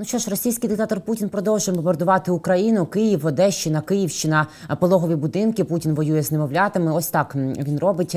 Ну що ж, російський диктатор Путін продовжує бомбардувати Україну, Київ, Одещина, Київщина, пологові будинки. Путін воює з немовлятами. Ось так він робить.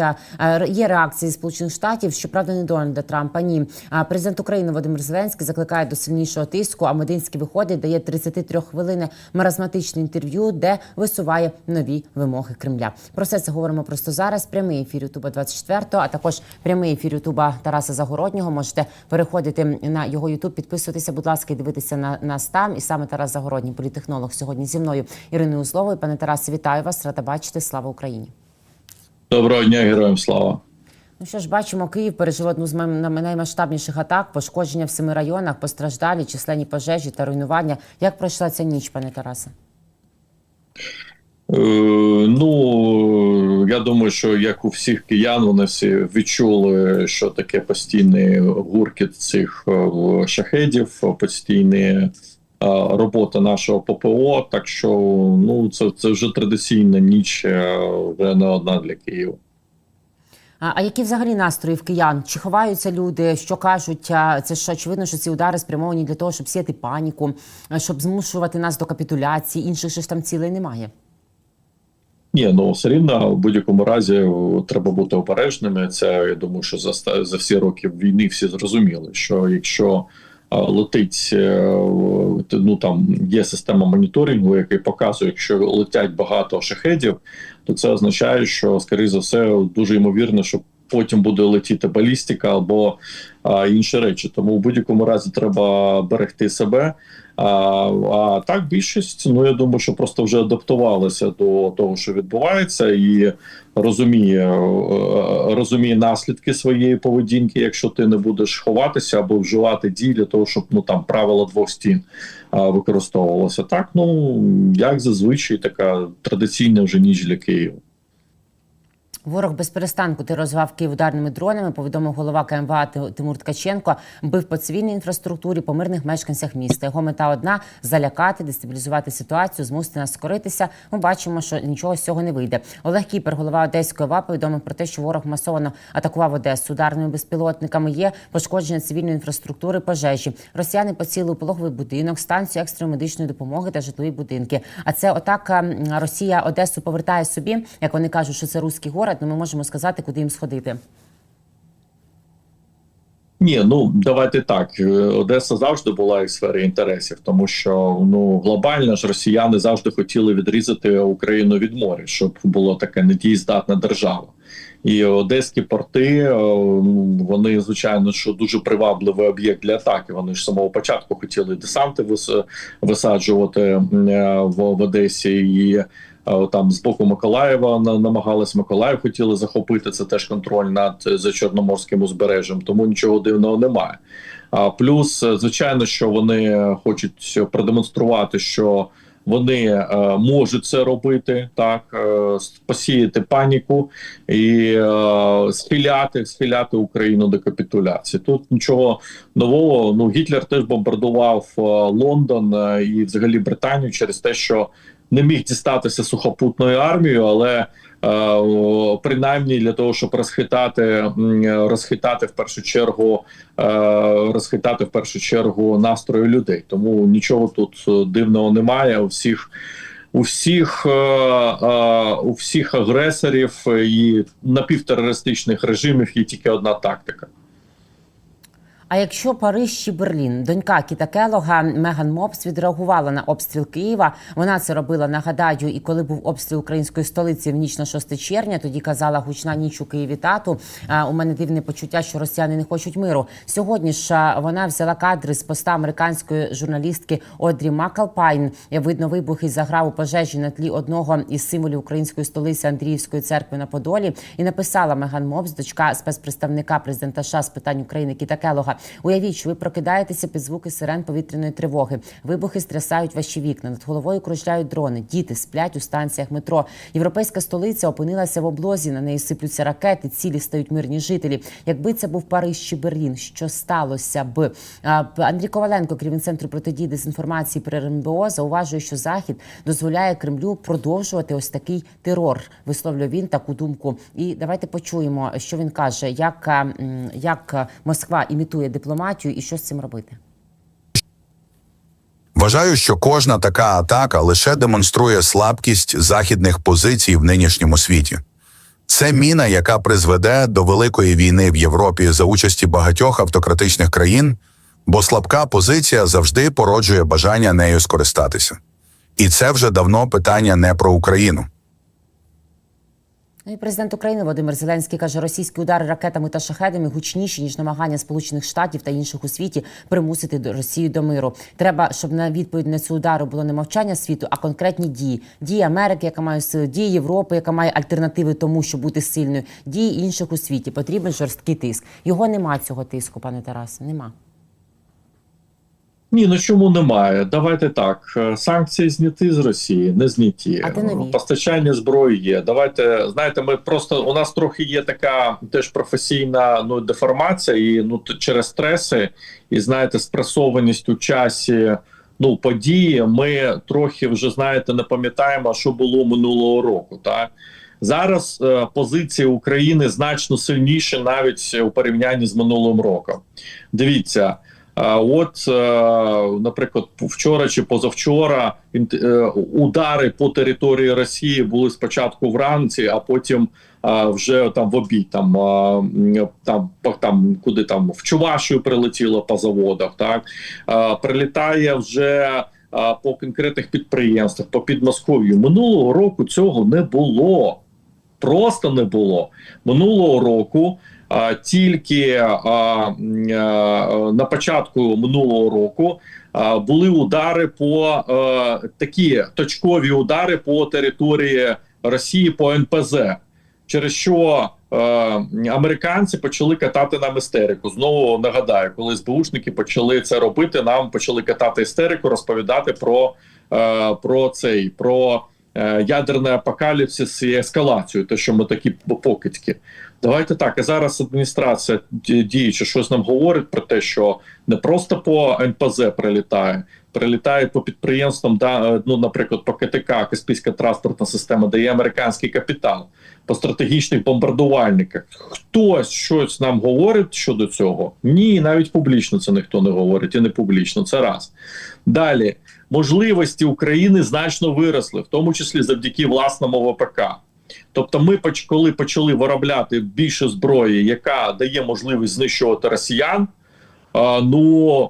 Є реакції Сполучених Штатів, щоправда, не Дональда Трампа. Ні, президент України Володимир Зеленський закликає до сильнішого тиску. А Мединський виходить, дає 33 хвилини маразматичне інтерв'ю, де висуває нові вимоги Кремля. Про все це говоримо просто зараз. Прямий ефір Ютуба 24, а також прямий ефір Ютуба Тараса Загороднього. Можете переходити на його Ютуб, підписуватися, будь ласка, і дивитися на нас там. І саме Тарас Загородній, політехнолог, сьогодні зі мною Іриною Узловою. Пане Тарасе, вітаю вас. Рада бачити. Слава Україні. Доброго дня, героям слава. Ну що ж, бачимо, Київ пережив одну з наймасштабніших атак, пошкодження в семи районах, постраждалі, численні пожежі та руйнування. Як пройшла ця ніч, пане Тарасе? Е, ну я думаю, що як у всіх киян, вони всі відчули, що таке постійний гуркіт цих е, шахедів, постійні е, робота нашого ППО. Так що ну це, це вже традиційна ніч, вже не одна для Києва. А, а які взагалі настрої в киян? Чи ховаються люди? Що кажуть? Це ж очевидно, що ці удари спрямовані для того, щоб сіяти паніку, щоб змушувати нас до капітуляції. Інших ж там цілей немає. Ні, ну все рівно в будь-якому разі треба бути обережними. Це я думаю, що за за всі роки війни всі зрозуміли, що якщо летить, е, ну там є система моніторингу, який показує, якщо летять багато шахедів, то це означає, що скоріше за все дуже ймовірно, що потім буде летіти балістика або а, інші речі. Тому в будь-якому разі треба берегти себе. А, а так більшість, ну я думаю, що просто вже адаптувалися до того, що відбувається, і розуміє, е, розуміє наслідки своєї поведінки, якщо ти не будеш ховатися або вживати дій для того, щоб ну там правило двох стін а, використовувалося. Так, ну як зазвичай, така традиційна вже ніч для Києва. Ворог без перестанку тероризував Київ ударними дронами. Повідомив голова КМВА Ти- Тимур Ткаченко. Бив по цивільній інфраструктурі, по мирних мешканцях міста. Його мета одна залякати, дестабілізувати ситуацію, змусити нас скоритися. Ми бачимо, що нічого з цього не вийде. Олег Кіпер, голова Одеської ОВА, повідомив про те, що ворог масово атакував Одесу ударними безпілотниками. Є пошкодження цивільної інфраструктури, пожежі. Росіяни поцілили пологовий будинок, станцію екстреної медичної допомоги та житлові будинки. А це атака м, Росія Одесу повертає собі. Як вони кажуть, що це руський город. Ну ми можемо сказати, куди їм сходити. Ні, ну давайте так. Е, Одеса завжди була із сфери інтересів, тому що ну глобально ж росіяни завжди хотіли відрізати Україну від моря, щоб було таке недієздатна держава. І одеські порти е, вони звичайно що дуже привабливий об'єкт для атаки. Вони ж самого початку хотіли десанти висаджувати е, в, в Одесі і. Там з боку Миколаєва намагались Миколаїв хотіли захопити це теж контроль над е, за Чорноморським узбережжям, тому нічого дивного немає. А плюс, е, звичайно, що вони хочуть продемонструвати, що вони е, можуть це робити, так посіяти паніку і е, схиляти, схиляти Україну до капітуляції. Тут нічого нового. Ну Гітлер теж бомбардував Лондон і взагалі Британію через те, що не міг дістатися сухопутною армією, але е, принаймні для того, щоб розхитати, розхитати в першу чергу, е, розхитати в першу чергу настрої людей. Тому нічого тут е, дивного немає. У всіх у всіх, у всіх агресорів і напівтерористичних режимів є тільки одна тактика. А якщо Париж чи Берлін, донька Кіта Келога Меган Мопс відреагувала на обстріл Києва. Вона це робила, нагадаю, і коли був обстріл української столиці в ніч на 6 червня, тоді казала гучна ніч у Києві тату. У мене дивне почуття, що росіяни не хочуть миру. Сьогодні ж вона взяла кадри з поста американської журналістки Одрі Макалпайн. Видно вибухи заграв у пожежі на тлі одного із символів української столиці Андріївської церкви на Подолі. І написала Меган Мопс, дочка спецпредставника президента США з питань України Кіта Келога. Уявіть, що ви прокидаєтеся під звуки сирен повітряної тривоги. Вибухи стрясають ваші вікна. Над головою кружляють дрони. Діти сплять у станціях метро. Європейська столиця опинилася в облозі. На неї сиплються ракети. Цілі стають мирні жителі. Якби це був Париж чи Берлін, що сталося б? Андрій Коваленко, керівник центру протидії дезінформації при РНБО, зауважує, що Захід дозволяє Кремлю продовжувати ось такий терор. Висловлює він таку думку. І давайте почуємо, що він каже, як, як Москва імітує дипломатію і що з цим робити. Вважаю, що кожна така атака лише демонструє слабкість західних позицій в нинішньому світі. Це міна, яка призведе до великої війни в Європі за участі багатьох автократичних країн, бо слабка позиція завжди породжує бажання нею скористатися. І це вже давно питання не про Україну. Ну і президент України Володимир Зеленський каже, російські удари ракетами та шахедами гучніші ніж намагання Сполучених Штатів та інших у світі примусити Росію до миру. Треба, щоб на відповідь на цю удару було не мовчання світу, а конкретні дії. Дії Америки, яка має сили, дії Європи, яка має альтернативи тому, щоб бути сильною. Дії інших у світі. Потрібен жорсткий тиск. Його нема цього тиску, пане Тарасе. Нема. Ні, ну чому немає? Давайте так. е, Санкції зняті з Росії, не зняті. А? Постачання зброї є. Давайте знаєте, ми просто у нас трохи є така теж професійна ну деформація, і ну через стреси, і знаєте, спресованість у часі. Ну, події, ми трохи вже знаєте, не пам'ятаємо, що було минулого року. Так зараз е, позиції України значно сильніші навіть у порівнянні з минулим роком. Дивіться, От, е, наприклад, вчора чи позавчора е, удари по території Росії були спочатку вранці, а потім вже там в обід, там, там, там куди там в Чувашію прилетіло по заводах. Так прилітає вже по конкретних підприємствах, по Підмосков'ю. Минулого року цього не було. Просто не було минулого року. Тільки а, на початку минулого року були удари по такі точкові удари по території Росії по НПЗ, через що е, американці почали катати нам істерику. Знову нагадаю, коли СБУшники почали це робити, нам почали катати істерику, розповідати про, е, про цей про е, ядерний апокаліпсис і ескалацію, те, що ми такі покидьки. Давайте так. І зараз адміністрація діючи щось нам говорить про те, що не просто по НПЗ прилітає, прилітає по підприємствам, да, е, ну, наприклад, по КТК, Каспійська транспортна система, де є американський капітал, по стратегічних бомбардувальниках. Хтось щось нам говорить щодо цього? Ні, навіть публічно це ніхто не говорить, і не публічно. Це раз. Далі можливості України значно виросли, в тому числі завдяки власному ВПК. Тобто, ми коли почали виробляти більше зброї, яка дає можливість знищувати росіян, ну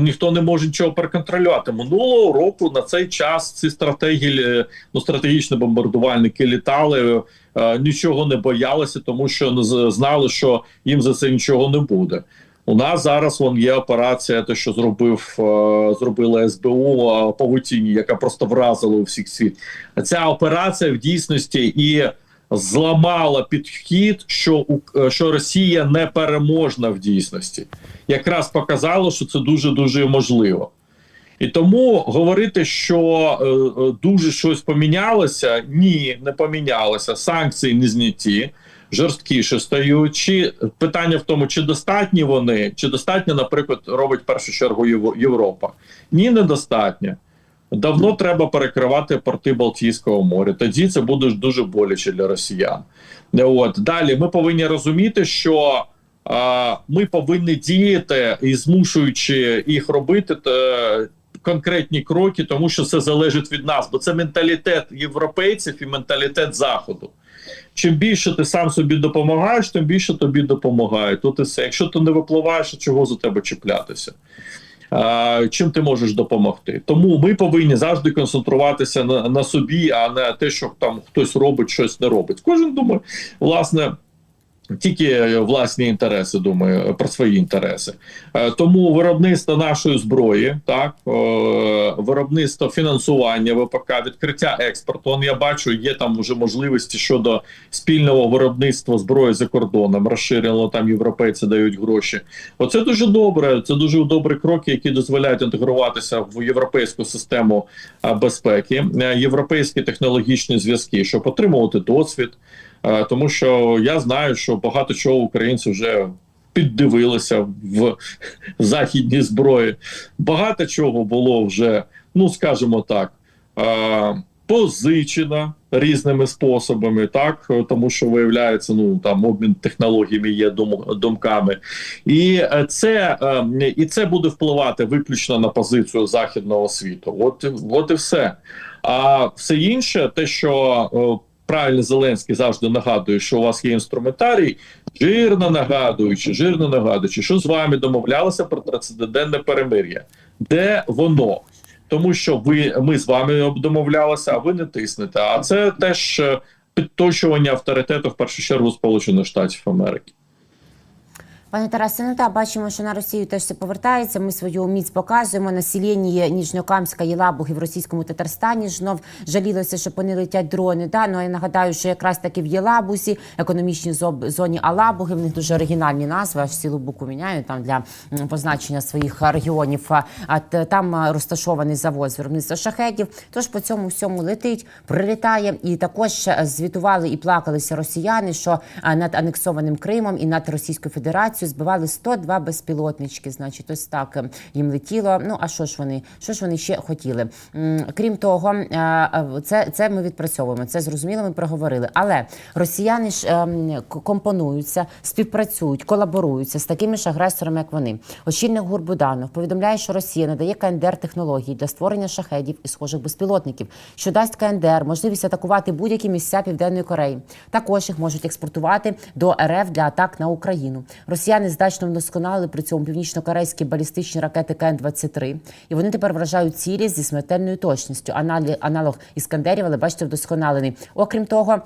ніхто не може нічого переконтролювати. Минулого року на цей час ці стратегії, е, ну стратегічні бомбардувальники літали, е, нічого не боялися, тому що знали, що їм за це нічого не буде. У нас зараз вон є операція, те, що зробив е, зробила СБУ е, павутіні, яка просто вразила у всіх світ. Ця операція в дійсності і зламала підхід, що е, що Росія не переможна в дійсності, якраз показало, що це дуже дуже можливо. І тому говорити, що е, е, дуже щось помінялося, ні, не помінялося. Санкції не зняті, жорсткіше стають. Питання в тому, чи достатні вони, чи достатньо, наприклад, робить в першу чергу Європа? Ні, недостатньо. Давно треба перекривати порти Балтійського моря. Тоді це буде дуже боляче для росіян. Е, От далі ми повинні розуміти, що а, ми повинні діяти і змушуючи їх робити те, конкретні кроки, тому що це залежить від нас, бо це менталітет європейців і менталітет заходу. Чим більше ти сам собі допомагаєш, тим більше тобі допомагає. Тут і все. Якщо ти не випливаєш, чого за тебе чіплятися? Чим ти можеш допомогти? Тому ми повинні завжди концентруватися на, на собі, а не те, що там хтось робить, щось не робить. Кожен думає, власне. Тільки власні інтереси думаю про свої інтереси, Е, тому виробництво нашої зброї, так е, виробництво фінансування ВПК, відкриття експорту. Он я бачу, є там вже можливості щодо спільного виробництва зброї за кордоном. Розширено там європейці дають гроші. Оце дуже добре. Це дуже добрі кроки, які дозволяють інтегруватися в європейську систему е, безпеки, е, європейські технологічні зв'язки, щоб отримувати досвід. Е, Тому що я знаю, що багато чого українці вже піддивилися в західній зброї. Багато чого було вже, ну скажімо так, е, позичено, різними способами, так тому що виявляється, ну там обмін технологіями є думками, і е, це і це буде впливати виключно на позицію західного світу. От, от і все. А все інше, те, що правильно Зеленський завжди нагадує, що у вас є інструментарій, жирно нагадуючи, жирно нагадуючи, що з вами домовлялися про трансцендентне перемир'я. Де воно? Тому що ви ми з вами домовлялися, а ви не тиснете. А це теж е, підточування авторитету в першу чергу Сполучених Штатів Америки. Пане Тарасе, ну так, бачимо, що на Росію теж все повертається. Ми свою міць показуємо. Населення Ніжньокамська Єлабуги в російському Татарстані знов жалілося, що по не летять дрони. Да? Ну, я нагадаю, що якраз таки в Єлабусі, економічній зоні Алабуги, в них дуже оригінальні назви, аж цілу букву міняють там для позначення своїх регіонів. А, там розташований завод з виробництва шахедів. Тож по цьому всьому летить, прилітає. І також звітували і плакалися росіяни, що над анексованим Кримом і над Російською Федерацією збивали 102 безпілотнички. Значить, ось так е, їм летіло. Ну а що ж вони? Що ж вони ще хотіли? Крім того, е, е, це, це ми відпрацьовуємо. Це зрозуміло, ми проговорили. Але росіяни ж ем, компонуються, співпрацюють, колаборуються з такими ж агресорами, як вони. Очільник ГУР Буданов повідомляє, що Росія надає КНДР технології для створення шахедів і схожих безпілотників, що дасть КНДР можливість атакувати будь-які місця Південної Кореї. Також їх можуть експортувати до РФ для атак на Україну. Росіяни здачно вдосконали при цьому північно-корейські балістичні ракети КН-23, і вони тепер вражають цілі зі смертельною точністю. Аналог іскандерів, але бачите, вдосконалений. Окрім того.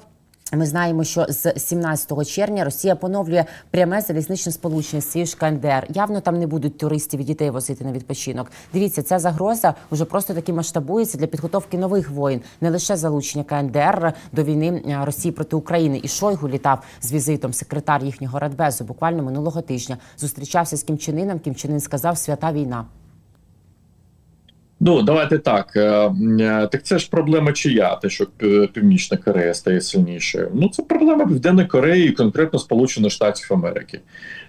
Ми знаємо, що з 17 червня Росія поновлює пряме залізничне сполучення з КНДР. Явно там не будуть туристів і дітей возити на відпочинок. Дивіться, ця загроза вже просто таки масштабується для підготовки нових воїн, не лише залучення КНДР до війни е, Росії проти України. І Шойгу літав з візитом секретар їхнього радбезу буквально минулого тижня. Зустрічався з Кім Чен Іном. Кім Чен Ін сказав свята війна. Ну давайте так. е, е, Так це ж проблема чия, те, що Північна Корея стає сильнішою. Ну це проблема Південної Кореї, конкретно Сполучених Штатів Америки.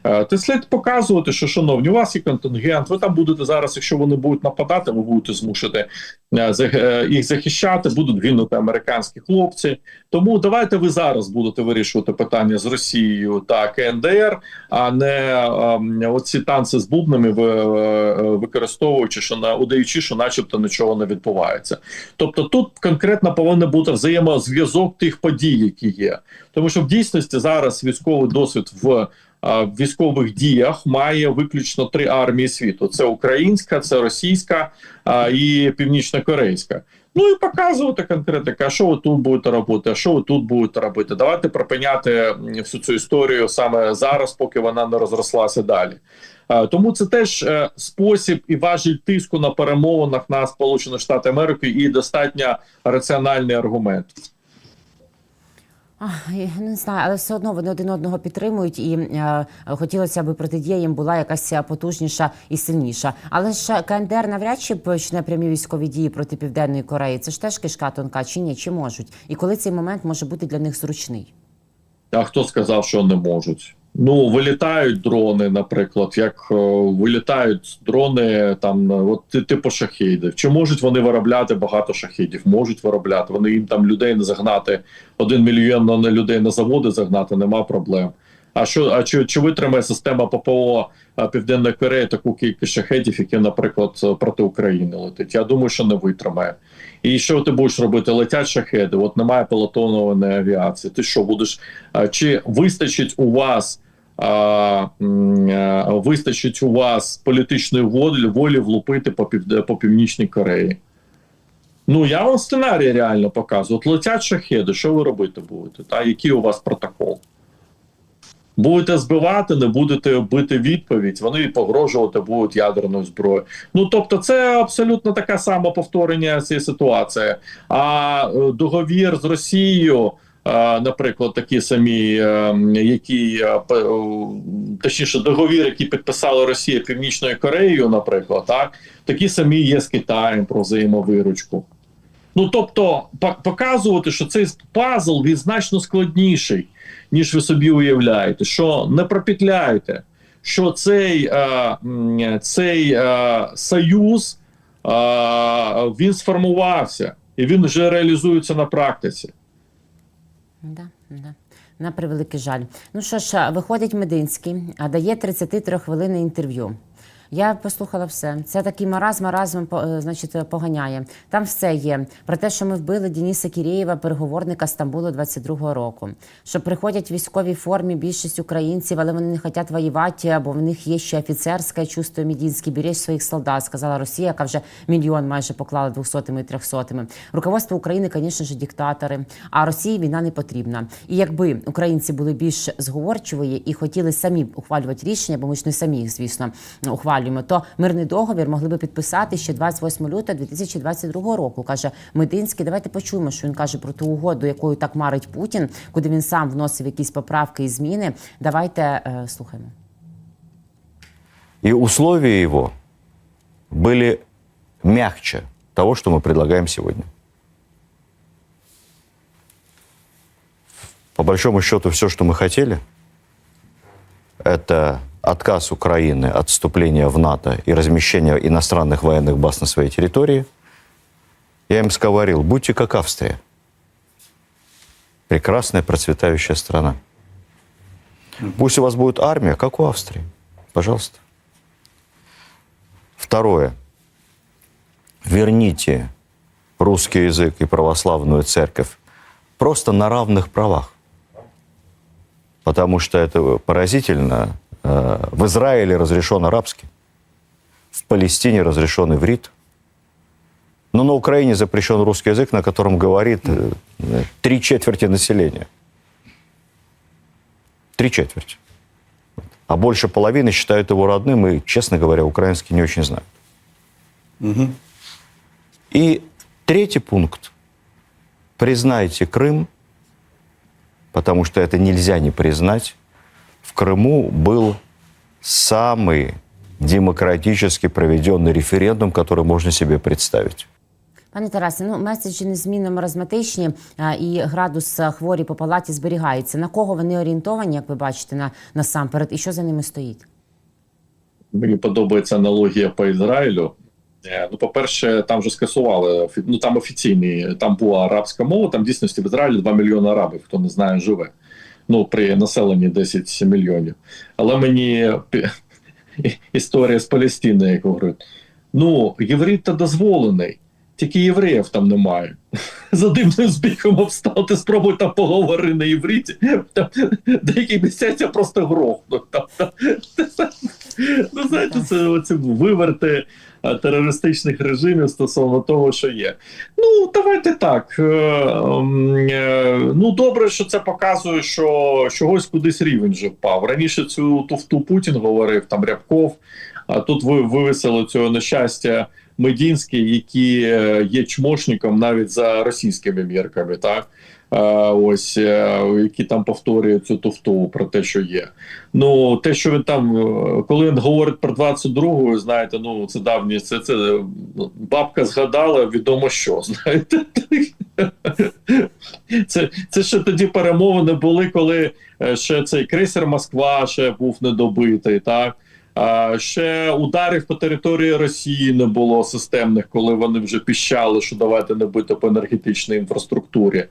Е, Ти слід показувати, що шановні, у вас є контингент. Ви там будете зараз, якщо вони будуть нападати, ви будете змушити е, е, їх захищати, будуть гинути американські хлопці. Тому давайте ви зараз будете вирішувати питання з Росією та КНДР, а не ем, оці танці з бубнами використовуючи, що на удаючи, що начебто нічого не відбувається. Тобто тут конкретно повинен бути взаємозв'язок тих подій, які є, тому що в дійсності зараз військовий досвід в військових діях має виключно три армії світу: це українська, це російська і північно-корейська. Ну і показувати конкретика, що ви тут будете робити, а що ви тут будете робити. Давайте припиняти всю цю історію саме зараз, поки вона не розрослася далі. Тому це теж е, спосіб і важіль тиску на перемовинах на Сполучені Штати Америки і достатньо раціональний аргумент. Я Не знаю, але все одно вони один одного підтримують, і е, хотілося б протидія їм була якась потужніша і сильніша. Але ж КНДР навряд чи почне прямі військові дії проти Південної Кореї. Це ж теж кишка тонка, чи ні? Чи можуть? І коли цей момент може бути для них зручний? А хто сказав, що не можуть? Ну, вилітають дрони, наприклад, як е, вилітають дрони там, е, от ти- типу шахідів. Чи можуть вони виробляти багато шахідів? Можуть виробляти. Вони їм там людей не загнати, один мільйон людей на заводи загнати, нема проблем. А що, а чи, чи витримає система ППО е, Південної Кореї таку кількість шахедів, які, наприклад, е, проти України летить? Я думаю, що не витримає. І що ти будеш робити? Летять шахеди, от немає пілотованої авіації. Ти що будеш? Чи вистачить у вас? А, вистачить у вас політичної волі, волі влупити по, пів, по північній Кореї? Ну я вам сценарій реально показую. От летять шахеди, що ви робити будете? Та який у вас протокол? Будете збивати, не будете бити відповідь, вони погрожувати будуть ядерною зброєю. Ну тобто, це абсолютно таке саме повторення цієї ситуації. А е, договір з Росією, е, наприклад, такі самі, е, які точніше, договір, який підписала Росія Північною Кореєю, наприклад, так такі самі є з Китаєм про взаємовиручку. Ну тобто, по- показувати, що цей пазл він значно складніший, ніж ви собі уявляєте, що не пропетляйте, що цей, е, цей е, союз е, він сформувався і він вже реалізується на практиці. Да, да. На превеликий жаль. Ну що ж, виходить Мединський, а дає 33 хвилини інтерв'ю. Я послухала все. Це такий маразм, маразм е, значить, поганяє. Там все є про те, що ми вбили Дениса Кірєєва, переговорника Стамбулу 22-го року. Що приходять в військовій формі більшість українців, але вони не хочуть воювати, бо в них є ще офіцерське чувство Медінський, беречь своїх солдат, сказала Росія, яка вже мільйон майже поклала двохсотими і трьохсотими. Руководство України, звісно ж, диктатори. А Росії війна не потрібна. І якби українці були більш зговорчиві і хотіли самі ухвалювати рішення, бо ми ж не самі звісно, ухвалюємо, то мирний договір могли би підписати ще 28 лютого 2022 року. каже Мединський. Давайте почуємо, що він каже про ту угоду, якою так марить Путін, куди він сам вносив якісь поправки і зміни. Давайте е, слухаємо. И условия его были мягче того, что мы предлагаем сегодня. По большому счету, все, что мы хотели, это отказ Украины от вступления в НАТО и размещения иностранных военных баз на своей территории. Я им говорил, будьте как Австрия. Прекрасная, процветающая страна. Пусть у вас будет армия, как у Австрии. Пожалуйста. Второе. Верните русский язык и православную церковь просто на равных правах. Потому что это поразительно. Э, В Израиле разрешен арабский, в Палестине разрешен иврит. Но на Украине запрещен русский язык, на котором говорит э, три четверти населения. Три четверти. А больше половины считают его родным и, честно говоря, украинский не очень знают. И третий пункт. Признайте Крым, потому что это нельзя не признать. В Крыму был самый демократически проведенный референдум, который можно себе представить. Пане Тарасе, ну меседжі незмінно маразматичні а, і градус а, хворі по палаті зберігається. На кого вони орієнтовані, як ви бачите, на насамперед, і що за ними стоїть? Мені подобається аналогія по Ізраїлю. Е, Ну, по-перше, там вже скасували офі- ну там офіційний, там була арабська мова. Там в дійсності в Ізраїлі 2 мільйони арабів, хто не знає, живе. Ну, при населенні 10 мільйонів. Але мені історія з Палестини, як говорить. Ну, єврит та дозволений, тільки євреїв там немає. За дивним збігом обстати, спробуй там поговори на євриті. Там деякі місяця просто грохнуть. Ну, знаєте, це оці виверти е, терористичних режимів стосовно того, що є. Ну, давайте так. е, е, Ну, добре, що це показує, що чогось кудись рівень вже впав. Раніше цю туфту Путін говорив, там Рябков, а тут ви вивесили цього нещастя Медінський, е, є чмошником навіть за російськими мірками, так? Е, Ось е, які там повторюють цю туфту про те, що є. Ну, те, що він там, е, коли він говорить про 22-го, знаєте, ну це давні, це, це бабка згадала, відомо що, знаєте. Це, це ще тоді перемовини були, коли ще цей крейсер Москва ще був недобитий, так. Ще ударів по території Росії не було системних, коли вони вже піщали, що давайте не бити по енергетичній інфраструктурі.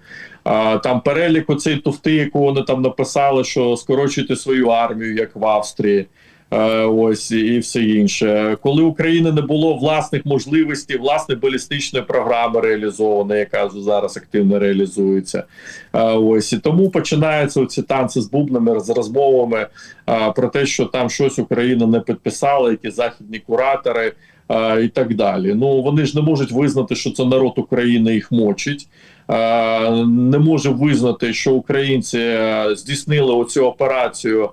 Там перелік оцей туфти, яку вони там написали, що скорочуйте свою армію, як в Австрії. Е, Ось і все інше. Коли України не було власних можливостей, власної балістичної програми реалізованої, яка зараз активно реалізується. Е, Ось і тому починаються ці танці з бубнами, з розмовами е, про те, що там щось Україна не підписала, які західні куратори. І так далі. Ну вони ж не можуть визнати, що це народ України їх мочить. Не може визнати, що українці здійснили оцю операцію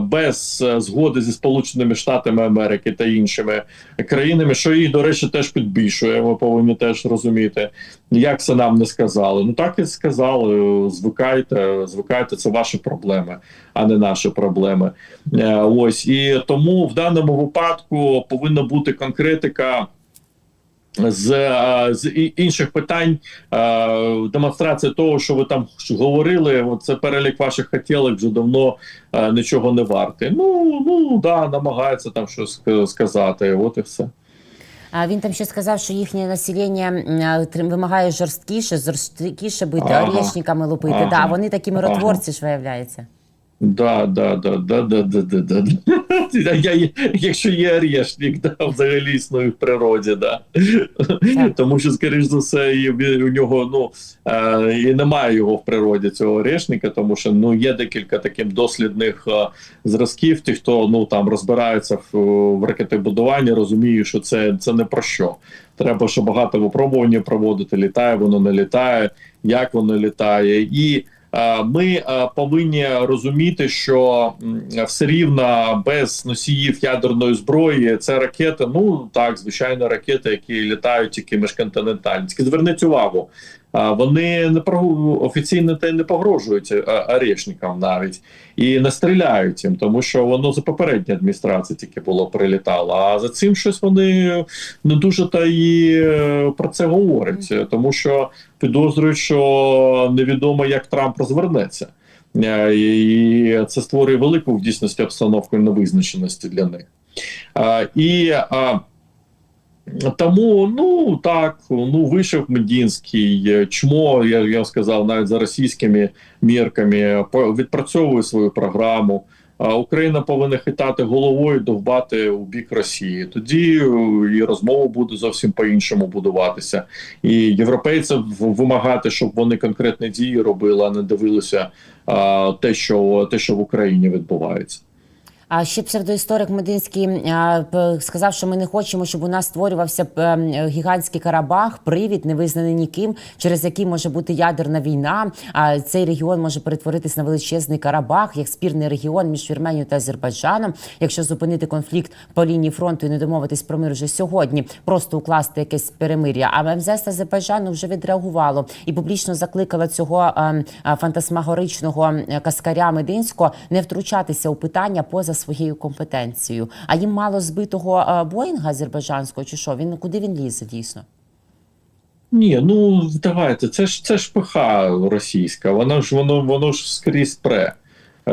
без е, згоди зі Сполученими Штатами Америки та іншими країнами, що її, до речі, теж підбільшує. Ми повинні теж розуміти, як це нам не сказали. Ну так і сказали. Звикайте, звикайте, це ваші проблеми, а не наші проблеми. Е, Ось і тому в даному випадку повинна бути конкретика. З, е, з інших питань е, демонстрація того, що ви там говорили, це перелік ваших хотілок вже давно е, нічого не вартий. Ну ну да, намагаються там щось сказати. От і все. А він там ще сказав, що їхнє населення вимагає жорсткіше, жорсткіше бити, Ага. орішниками лупити. Ага. Да, вони такі миротворці Ага. ж виявляється. Да, да, да, да, да, да, да, да. Я, я, якщо є орешник, да, взагалі існує в природі, да. Тому що, скоріш за все, і у нього ну е, і немає його в природі цього орешника, тому що ну є декілька таких дослідних е, зразків. Ті, хто ну там розбирається в, в ракетобудуванні, розуміє, що це, це не про що. Треба ще багато випробувань проводити. Літає, воно не літає, як воно літає, і ми е, повинні розуміти, що все рівно без носіїв ядерної зброї це ракети. Ну так, звичайно, ракети, які літають тільки міжконтинентальні. Зверніть увагу. Вони не офіційно та й не погрожують е, орешникам навіть і не стріляють їм, тому що воно за попередньої адміністрації тільки було прилітало. А за цим щось вони не дуже та і е, про це говорять, тому що підозрюють, що невідомо, як Трамп розвернеться. Е, І це створює велику в дійсності обстановку невизначеності для них. А, І а, тому, ну так, ну вийшов Медінський, е, чмо, я, я сказав, навіть за російськими мірками, по- відпрацьовує свою програму. Україна повинна хитати головою, довбати у бік Росії. Тоді е, і розмова буде зовсім по-іншому будуватися. І європейців в- вимагати, щоб вони конкретні дії робили, а не дивилися а, те, що те, що в Україні відбувається. А ще псевдоісторик Мединський сказав, що ми не хочемо, щоб у нас створювався гігантський Карабах, привід, не визнаний ніким, через який може бути ядерна війна. А цей регіон може перетворитись на величезний Карабах, як спірний регіон між Вірменією та Азербайджаном. Якщо зупинити конфлікт по лінії фронту і не домовитись про мир вже сьогодні, просто укласти якесь перемир'я. А МЗС Азербайджану вже відреагувало і публічно закликала цього ем, фантасмагоричного каскаря Мединського не втручатися у питання поза своєю компетенцією. А їм мало збитого е, Боїнга азербайджанського, чи що? Він куди він лізе дійсно? Ні, ну давайте, це ж це ж пиха російська, воно ж воно воно ж скрізь пре. Е,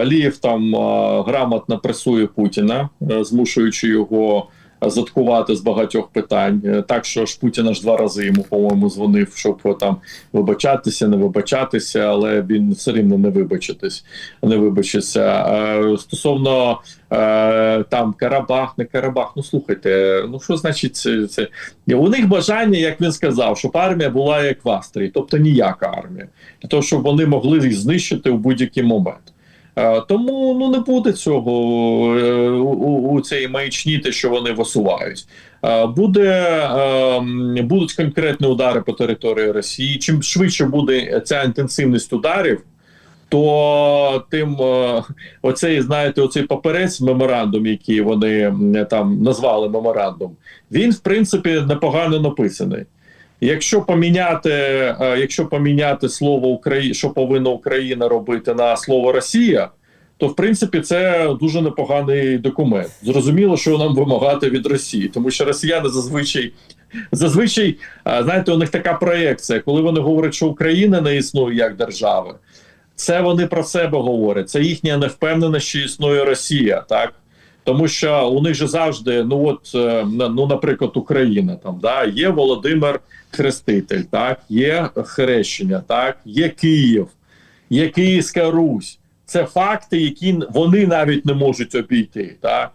Алієв там е, грамотно пресує Путіна, змушуючи його заткувати з багатьох питань. Е, Так що ж Путін аж два рази йому, по-моєму, дзвонив, щоб там вибачатися, не вибачатися, але він все рівно не вибачитись, не вибачиться. Е, Стосовно е, там Карабах, не Карабах. Ну слухайте, ну що значить це? У них бажання, як він сказав, щоб армія була як в Австрії, тобто ніяка армія, для того, щоб вони могли їх знищити в будь-який момент. Е, Тому ну не буде цього е, у, у, цієї маячні, те, що вони висувають. Е, Буде будуть конкретні удари по території Росії. Чим швидше буде ця інтенсивність ударів, то тим оцей, знаєте, оцей паперець меморандум, який вони там назвали меморандум, він в принципі непогано написаний. Якщо поміняти, е, якщо поміняти слово Україна, що повинна Україна робити на слово Росія, то в принципі це дуже непоганий документ. Зрозуміло, що нам вимагати від Росії, тому що росіяни зазвичай зазвичай е, знаєте, у них така проекція, коли вони говорять, що Україна не існує як держава. Це вони про себе говорять. Це їхня невпевненість, що існує Росія, так тому що у них же завжди, ну от е, ну, наприклад, Україна там да є Володимир Хреститель, так є хрещення, так є Київ, є Київська Русь. Це факти, які вони навіть не можуть обійти. Так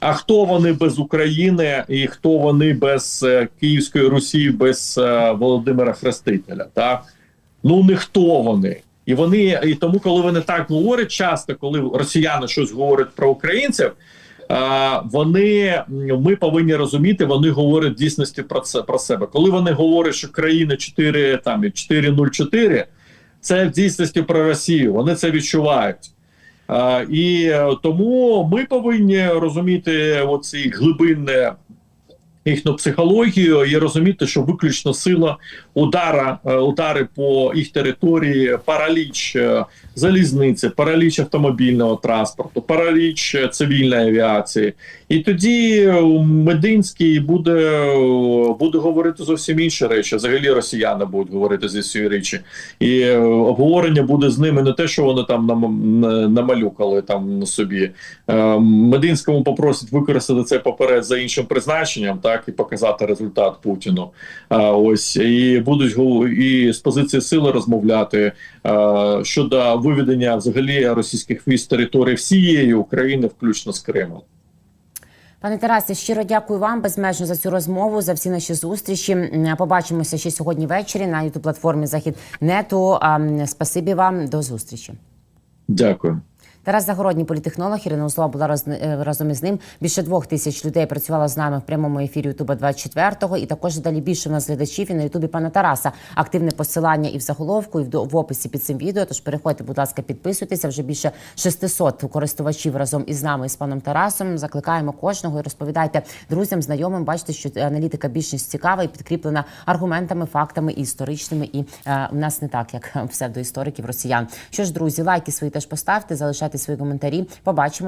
а хто вони без України, і хто вони без е, Київської Русі, без е, Володимира Хрестителя? Так ну ніхто вони. І вони і тому, коли вони так говорять, часто, коли росіяни щось говорять про українців, вони ми повинні розуміти, вони говорять в дійсності про це про себе. Коли вони говорять, що країна 4 там 404, це в дійсності про Росію. Вони це відчувають. І е, тому ми повинні розуміти оці глибинне їхню психологію і розуміти, що виключно сила удара, е, удари по їх території, параліч е, залізниці, параліч автомобільного транспорту, параліч е, цивільної авіації. І тоді Мединський буде, буде говорити зовсім інші речі. Взагалі росіяни будуть говорити зі цієї речі. І обговорення буде з ними не те, що вони там нам намалюкали там собі. Мединському попросять використати цей паперець за іншим призначенням. Так і показати результат Путіну. А ось і будуть і з позиції сили розмовляти е, щодо виведення взагалі російських військ з території всієї України, включно з Кримом. Пане Тарасе, щиро дякую вам безмежно за цю розмову, за всі наші зустрічі. Побачимося ще сьогодні ввечері на ютуб платформі Захід Нету. А, Спасибі вам, до зустрічі. Дякую. Тарас Загородній політехнолог, Ірина Узлова була роз- е, разом із ним. Більше двох тисяч людей працювало з нами в прямому ефірі Ютуба 24-го. І також далі більше в нас глядачів і на Ютубі пана Тараса. Активне посилання і в заголовку, і в до- в описі під цим відео. Тож переходьте, будь ласка, підписуйтеся. Вже більше 600 користувачів разом із нами і з паном Тарасом. Закликаємо кожного і розповідайте друзям, знайомим. Бачите, що аналітика більш ніж цікава і підкріплена аргументами, фактами і історичними. І е, в нас не так, як псевдоісториків росіян. Що ж, друзі, лайки свої теж поставте, залишайте свої коментарі. Побачимо.